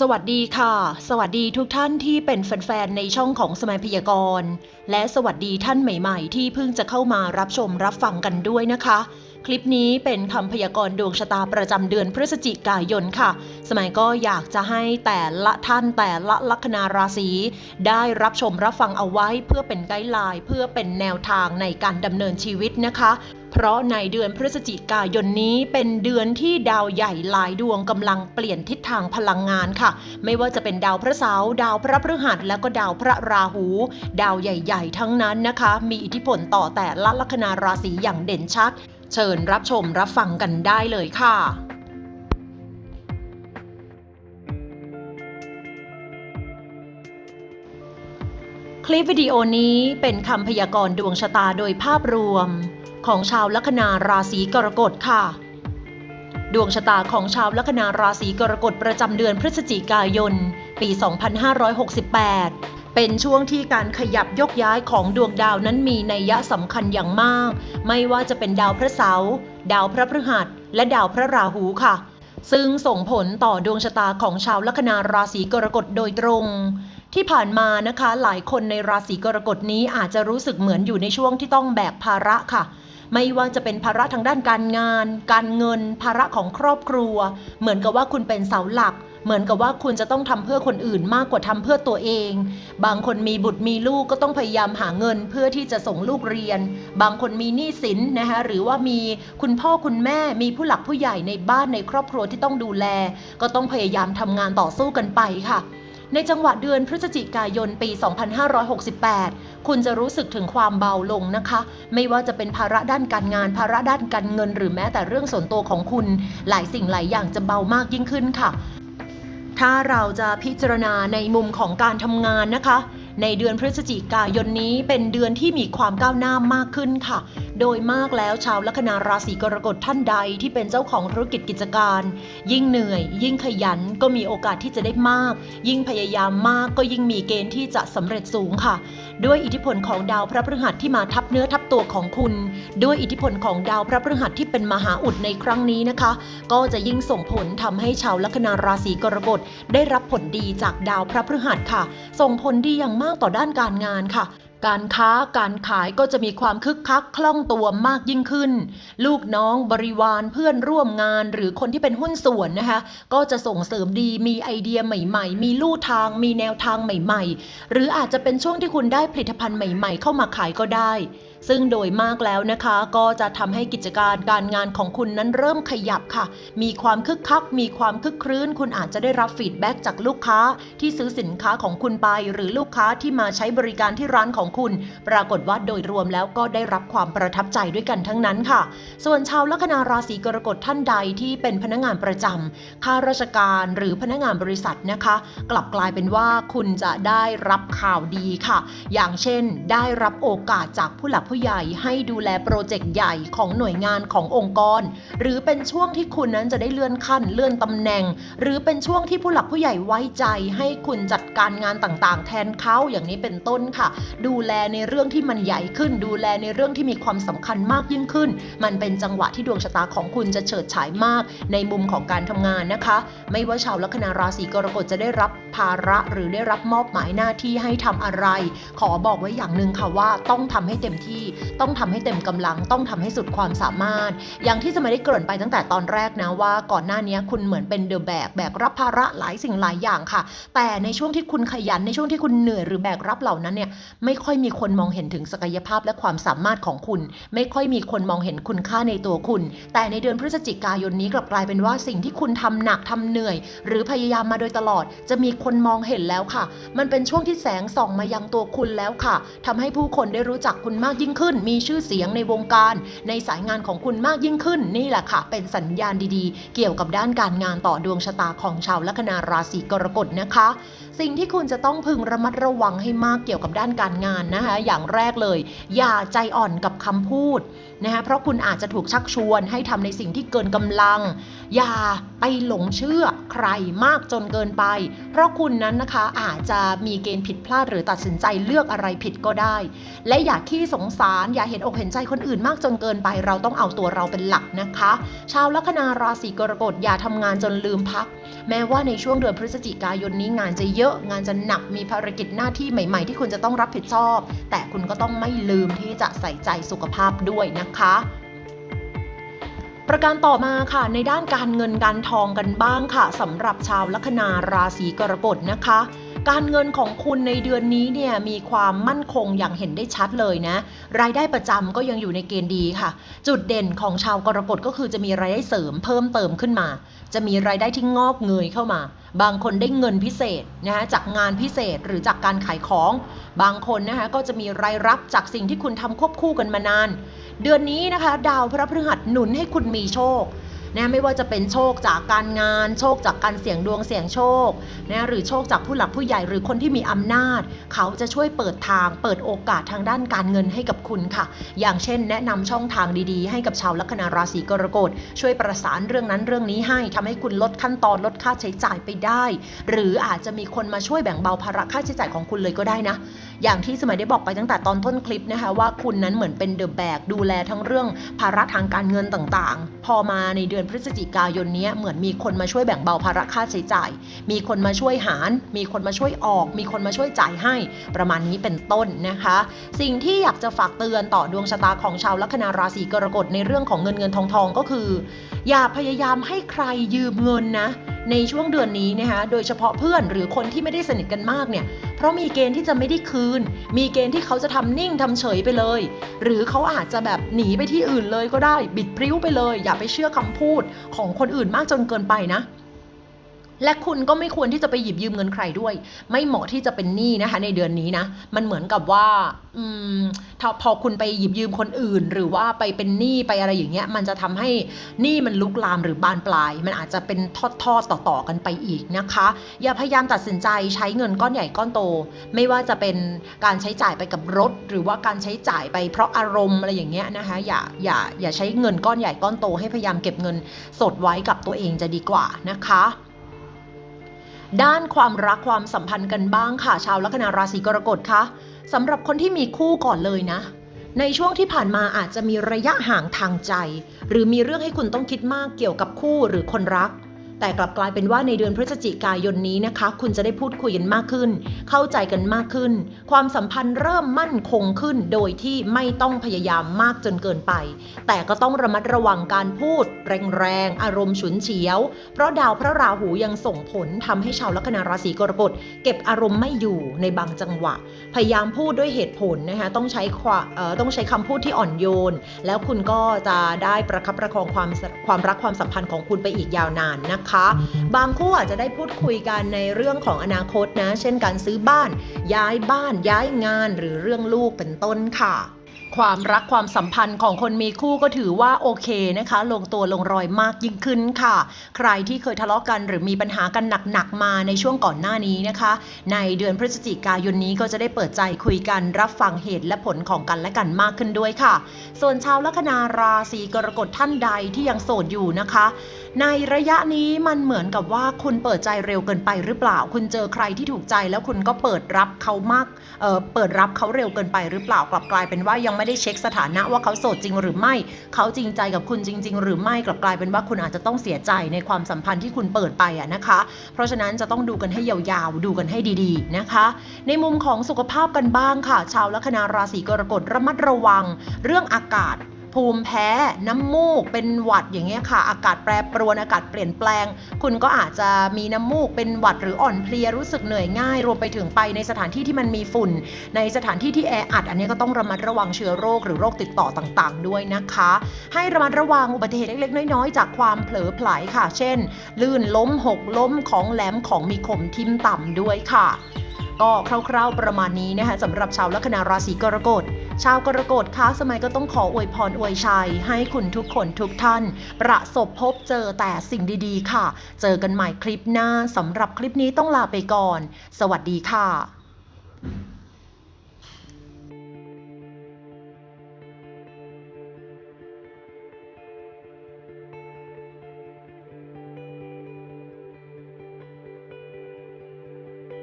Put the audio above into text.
สวัสดีค่ะ สวัสดีทุกท่านที่เป็นแฟนๆ ในช่องของสมัยพยากรณ์ และสวัสดีท่านใหม่ๆ ที่เพิ่งจะเข้ามารับชมรับฟังกันด้วยนะคะ คลิปนี้เป็นคำพยากรณ์ดวงชะตาประจำเดือนพฤศจิกายนค่ะ สมัยก็อยากจะให้แต่ละท่านแต่ละลัคนาราศีได้รับชมรับฟังเอาไว้เพื่อเป็นไกด์ไลน์เพื่อเป็นแนวทางในการดำเนินชีวิตนะคะ ราะในเดือนพฤศจิกายนนี้เป็นเดือนที่ดาวใหญ่หลายดวงกำลังเปลี่ยนทิศทางพลังงานค่ะ ไม่ว่าจะเป็นดาวพระเสาร์ดาวพระพฤหัสแล้วก็ดาวพระราหู ดาวใหญ่ๆ ทั้งนั้นนะคะ มีอิทธิพลต่อแต่ละลัคนาราศีอย่างเด่นชัด เชิญรับชมรับฟังกันได้เลยค่ะคลิปวิดีโอนี้เป็นคำพยากรณ์ดวงชะตาโดยภาพรวม ของชาวลัคนาราศีกรกฎค่ะ ดวงชะตาของชาวลัคนาราศีกรกฎประจำเดือนพฤศจิกายน ปี 2568เป็นช่วงที่การขยับยกย้ายของดวงดาวนั้นมีนัยยะสำคัญอย่างมาก ไม่ว่าจะเป็นดาวพระเสาร์ดาวพระพฤหัส และดาวพระราหูค่ะ ซึ่งส่งผลต่อดวงชะตาของชาวลัคนาราศีกรกฎโดยตรง ที่ผ่านมานะคะ หลายคนในราศีกรกฎนี้อาจจะรู้สึกเหมือนอยู่ในช่วงที่ต้องแบกภาระค่ะ ไม่ว่าจะเป็นภาระทางด้านการงาน การเงิน ภาระของครอบครัว เหมือนกับว่าคุณเป็นเสาหลัก เหมือนกับว่าคุณจะต้องทำเพื่อคนอื่นมากกว่าทำเพื่อตัวเอง บางคนมีบุตรมีลูกก็ต้องพยายามหาเงินเพื่อที่จะส่งลูกเรียน บางคนมีหนี้สินนะคะหรือว่ามีคุณพ่อคุณแม่มีผู้หลักผู้ใหญ่ในบ้านในครอบครัวที่ต้องดูแล ก็ต้องพยายามทำงานต่อสู้กันไปค่ะ ในจังหวะเดือนพฤศจิกายนปี 2568 คุณจะรู้สึกถึงความเบาลงนะคะ ไม่ว่าจะเป็นภาระด้านการงาน ภาระด้านการเงิน หรือแม้แต่เรื่องส่วนตัวของคุณ หลายสิ่งหลายอย่างจะเบามากยิ่งขึ้นค่ะ ถ้าเราจะพิจารณาในมุมของการทำงานนะคะ ในเดือนพฤศจิกายนนี้เป็นเดือนที่มีความก้าวหน้ามากขึ้นค่ะ โดยมากแล้วชาวลัคนาราศีกรกฎท่านใดที่เป็นเจ้าของธุรกิจกิจการ ยิ่งเหนื่อย ยิ่งขยันก็มีโอกาสที่จะได้มาก ยิ่งพยายามมากก็ยิ่งมีเกณฑ์ที่จะสำเร็จสูงค่ะ ด้วยอิทธิพลของดาวพระพฤหัสที่มาทับเนื้อทับตัวของคุณ ด้วยอิทธิพลของดาวพระพฤหัสที่เป็นมหาอุดในครั้งนี้นะคะ ก็จะยิ่งส่งผลทำให้ชาวลัคนาราศีกรกฎได้รับผลดีจากดาวพระพฤหัสค่ะ ส่งผลดีอย่างมากต่อด้านการงานค่ะ การค้าการขายก็จะมีความคึกคักคล่องตัวมากยิ่งขึ้น ลูกน้องบริวารเพื่อนร่วมงานหรือคนที่เป็นหุ้นส่วนนะคะ ก็จะส่งเสริมดีมีไอเดียใหม่ๆ มีลู่ทาง มีแนวทางใหม่ๆ หรืออาจจะเป็นช่วงที่คุณได้ผลิตภัณฑ์ใหม่ ๆ เข้ามาขายก็ได้ ซึ่งโดยมากแล้วนะคะก็จะทำให้กิจการการงานของคุณนั้นเริ่มขยับค่ะ มีความคึกคัก มีความคึกครื้น คุณอาจจะได้รับฟีดแบ็กจากลูกค้าที่ซื้อสินค้าของคุณไป หรือลูกค้าที่มาใช้บริการที่ร้านของคุณ ปรากฏว่าโดยรวมแล้วก็ได้รับความประทับใจด้วยกันทั้งนั้นค่ะ ส่วนชาวลัคนาราศีกรกฎท่านใดที่เป็นพนักงานประจำข้าราชการหรือพนักงานบริษัทนะคะ กลับกลายเป็นว่าคุณจะได้รับข่าวดีค่ะ อย่างเช่น ได้รับโอกาสจากผู้หลักผู้ใหญ่ให้ดูแลโปรเจกต์ใหญ่ของหน่วยงานขององค์กร หรือเป็นช่วงที่คุณนั้นจะได้เลื่อนขั้นเลื่อนตำแหน่ง หรือเป็นช่วงที่ผู้หลักผู้ใหญ่ไว้ใจ ให้คุณจัดการงานต่างๆ แทนเขาอย่างนี้เป็นต้นค่ะ ดูแลในเรื่องที่มันใหญ่ขึ้น ดูแลในเรื่องที่มีความสำคัญมากยิ่งขึ้น มันเป็นจังหวะที่ดวงชะตาของคุณจะเฉิดฉายมาก ในมุมของการทำงานนะคะ ไม่ว่าชาวลัคนาราศีกรกฎจะได้รับภาระหรือได้รับมอบหมายหน้าที่ให้ทำอะไร ขอบอกไว้อย่างหนึ่งค่ะว่าต้องทำให้เต็มที่ต้องทำให้เต็มกำลังต้องทำให้สุดความสามารถ อย่างที่จะมาได้เกริ่นไปตั้งแต่ตอนแรกนะว่าก่อนหน้านี้คุณเหมือนเป็นเดอะแบกแบกรับภาระหลายสิ่งหลายอย่างค่ะ แต่ในช่วงที่คุณขยันในช่วงที่คุณเหนื่อยหรือแบกรับเหล่านั้นเนี่ยไม่ค่อยมีคนมองเห็นถึงศักยภาพและความสามารถของคุณ ไม่ค่อยมีคนมองเห็นคุณค่าในตัวคุณ แต่ในเดือนพฤศจิกายนนี้กลับกลายเป็นว่าสิ่งที่คุณทำหนักทำเหนื่อย หรือพยายามมาโดยตลอด จะมีคนมองเห็นแล้วค่ะ มันเป็นช่วงที่แสงส่องมายังตัวคุณแล้วค่ะทำให้ผู้คนได้รู้จักคุณมากยิ่งยิ่งขึ้น มีชื่อเสียงในวงการ ในสายงานของคุณมากยิ่งขึ้น นี่แหละค่ะ เป็นสัญญาณดีๆ เกี่ยวกับด้านการงานต่อดวงชะตาของชาวลัคนาราศีกรกฎนะคะ สิ่งที่คุณจะต้องพึงระมัดระวังให้มากเกี่ยวกับด้านการงานนะคะ อย่างแรกเลย อย่าใจอ่อนกับคำพูดนะคะเพราะคุณอาจจะถูกชักชวนให้ทำในสิ่งที่เกินกำลัง อย่าไปหลงเชื่อใครมากจนเกินไป เพราะคุณนั้นนะคะอาจจะมีเกณฑ์ผิดพลาดหรือตัดสินใจเลือกอะไรผิดก็ได้ และอย่าขี้สงสาร อย่าเห็นอกเห็นใจคนอื่นมากจนเกินไป เราต้องเอาตัวเราเป็นหลักนะคะ ชาวลัคนาราศีกรกฎอย่าทำงานจนลืมพัก แม้ว่าในช่วงเดือนพฤศจิกายนนี้งานจะเยอะ งานจะหนักมีภารกิจหน้าที่ใหม่ๆ ที่คุณจะต้องรับผิดชอบ แต่คุณก็ต้องไม่ลืมที่จะใส่ใจสุขภาพด้วยนะคะประการต่อมาค่ะในด้านการเงินการทองกันบ้างค่ะสำหรับชาวลัคนาราศีกรกฎนะคะ การเงินของคุณในเดือนนี้เนี่ยมีความมั่นคงอย่างเห็นได้ชัดเลยนะ รายได้ประจำก็ยังอยู่ในเกณฑ์ดีค่ะ จุดเด่นของชาวกรกฎก็คือจะมีรายได้เสริมเพิ่มเติมขึ้นมา จะมีรายได้ที่งอกเงยเข้ามา บางคนได้เงินพิเศษนะคะจากงานพิเศษหรือจากการขายของ บางคนนะคะก็จะมีรายรับจากสิ่งที่คุณทำควบคู่กันมานาน เดือนนี้นะคะ ดาวพระพฤหัสหนุนให้คุณมีโชค นะไม่ว่าจะเป็นโชคจากการงาน โชคจากการเสี่ยงดวงเสี่ยงโชคนะหรือโชคจากผู้หลักผู้ใหญ่หรือคนที่มีอำนาจ เขาจะช่วยเปิดทาง เปิดโอกาสทางด้านการเงินให้กับคุณค่ะ อย่างเช่น แนะนำช่องทางดีๆ ให้กับชาวลัคนาราศีกรกฎช่วยประสานเรื่องนั้นเรื่องนี้ให้ทำให้คุณลดขั้นตอนลดค่าใช้จ่ายไปได้ หรืออาจจะมีคนมาช่วยแบ่งเบาภาระค่าใช้จ่ายของคุณเลยก็ได้นะ อย่างที่สมัยได้บอกไปตั้งแต่ตอนต้นคลิปนะคะว่าคุณนั้นเหมือนเป็นเดอะแบกดูแลทั้งเรื่องภาระทางการเงินต่างๆ พอมาในเดือนพฤศจิกายนนี้เหมือนมีคนมาช่วยแบ่งเบาภาระค่าใช้จ่าย มีคนมาช่วยหาร มีคนมาช่วยออก มีคนมาช่วยจ่ายให้ ประมาณนี้เป็นต้นนะคะ สิ่งที่อยากจะฝากเตือนต่อดวงชะตาของชาวลัคนาราศีกรกฎในเรื่องของเงินเงินทองทองก็คือ อย่าพยายามให้ใครยืมเงินนะ ในช่วงเดือนนี้นะคะโดยเฉพาะเพื่อนหรือคนที่ไม่ได้สนิทกันมากเนี่ยเพราะมีเกณฑ์ที่จะไม่ได้คืน มีเกณฑ์ที่เขาจะทำนิ่งทำเฉยไปเลย หรือเขาอาจจะแบบหนีไปที่อื่นเลยก็ได้บิดพริ้วไปเลย อย่าไปเชื่อคำพูดของคนอื่นมากจนเกินไปนะ และคุณก็ไม่ควรที่จะไปหยิบยืมเงินใครด้วย ไม่เหมาะที่จะเป็นหนี้นะคะ ในเดือนนี้นะ มันเหมือนกับว่าอืมพอคุณไปหยิบยืมคนอื่น หรือว่าไปเป็นหนี้ไปอะไรอย่างเงี้ย มันจะทำให้หนี้มันลุกลามหรือบานปลาย มันอาจจะเป็นทอดๆต่อๆกันไปอีกนะคะ อย่าพยายามตัดสินใจใช้เงินก้อนใหญ่ก้อนโต ไม่ว่าจะเป็นการใช้จ่ายไปกับรถ หรือว่าการใช้จ่ายไปเพราะอารมณ์อะไรอย่างเงี้ยนะคะ อย่าอย่าอย่าใช้เงินก้อนใหญ่ก้อนโต ให้พยายามเก็บเงินสดไว้กับตัวเองจะดีกว่านะคะ ด้านความรักความสัมพันธ์กันบ้างค่ะ ชาวลัคนาราศีกรกฎคะสำหรับคนที่มีคู่ก่อนเลยนะ ในช่วงที่ผ่านมาอาจจะมีระยะห่างทางใจ หรือมีเรื่องให้คุณต้องคิดมากเกี่ยวกับคู่หรือคนรัก แต่กลับกลายเป็นว่าในเดือนพฤศจิกายนนี้นะคะ คุณจะได้พูดคุยกันมากขึ้น เข้าใจกันมากขึ้น ความสัมพันธ์เริ่มมั่นคงขึ้น โดยที่ไม่ต้องพยายามมากจนเกินไป แต่ก็ต้องระมัดระวังการพูด แรงๆ อารมณ์ฉุนเฉียว เพราะดาวพระราหูยังส่งผลทำให้ชาวลัคนาราศีกรกฎเก็บอารมณ์ไม่อยู่ในบางจังหวะ พยายามพูดด้วยเหตุผลนะคะต้องใช้ความต้องใช้คำพูดที่อ่อนโยน แล้วคุณก็จะได้ประคับประคองความความรักความสัมพันธ์ของคุณไปอีกยาวนานนะคะบางคู่อาจจะได้พูดคุยกันในเรื่องของอนาคตนะ เช่นการซื้อบ้าน ย้ายบ้าน ย้ายงานหรือเรื่องลูกเป็นต้นค่ะ ความรักความสัมพันธ์ของคนมีคู่ก็ถือว่าโอเคนะคะ ลงตัวลงรอยมากยิ่งขึ้นค่ะ ใครที่เคยทะเลาะกันหรือมีปัญหากันหนักๆมาในช่วงก่อนหน้านี้นะคะ ในเดือนพฤศจิกายนนี้ก็จะได้เปิดใจคุยกันรับฟังเหตุและผลของกันและกันมากขึ้นด้วยค่ะ ส่วนชาวลัคนาราศีกรกฎท่านใดที่ยังโสดอยู่นะคะ ในระยะนี้มันเหมือนกับว่าคุณเปิดใจเร็วเกินไปหรือเปล่า คุณเจอใครที่ถูกใจแล้วคุณก็เปิดรับเขามากเอ่อเปิดรับเขาเร็วเกินไปหรือเปล่ากลับกลายเป็นว่ายังไม่ได้เช็คสถานะว่าเขาโสดจริงหรือไม่ เขาจริงใจกับคุณจริง ๆ หรือไม่กลับกลายเป็นว่าคุณอาจจะต้องเสียใจในความสัมพันธ์ที่คุณเปิดไปอะนะคะ เพราะฉะนั้นจะต้องดูกันให้ยาวๆ ดูกันให้ดีๆนะคะ ในมุมของสุขภาพกันบ้างค่ะ ชาวลัคนาราศีกรกฎระมัดระวัง เรื่องอากาศ ภูมิแพ้น้ำมูก เป็นหวัดอย่างเงี้ยค่ะ อากาศแปรปรวนอากาศเปลี่ยนแปลง คุณก็อาจจะมีน้ำมูกเป็นหวัดหรืออ่อนเพลียรู้สึกเหนื่อยง่าย รวมไปถึงไปในสถานที่ที่มันมีฝุ่น ในสถานที่ที่แออัด อันนี้ก็ต้องระมัดระวังเชื้อโรคหรือโรคติดต่อต่างๆ ด้วยนะคะ ให้ระมัดระวังอุบัติเหตุเล็กๆน้อยๆจากความเผลอไผลค่ะ เช่น ลื่นล้มหกล้มของแหลมของมีคมทิ่มต่ำด้วยค่ะ ก็คร่าวๆประมาณนี้นะคะสำหรับชาวลัคนาราศีกรกฎ ชาวกรกฎคะสมัยก็ต้องขออวยพรอวยชัย ให้คุณทุกคนทุกท่าน ประสบพบเจอแต่สิ่งดีๆ ค่ะ เจอกันใหม่คลิปหน้าสำหรับคลิปนี้ต้องลาไปก่อน สวัสดีค่ะ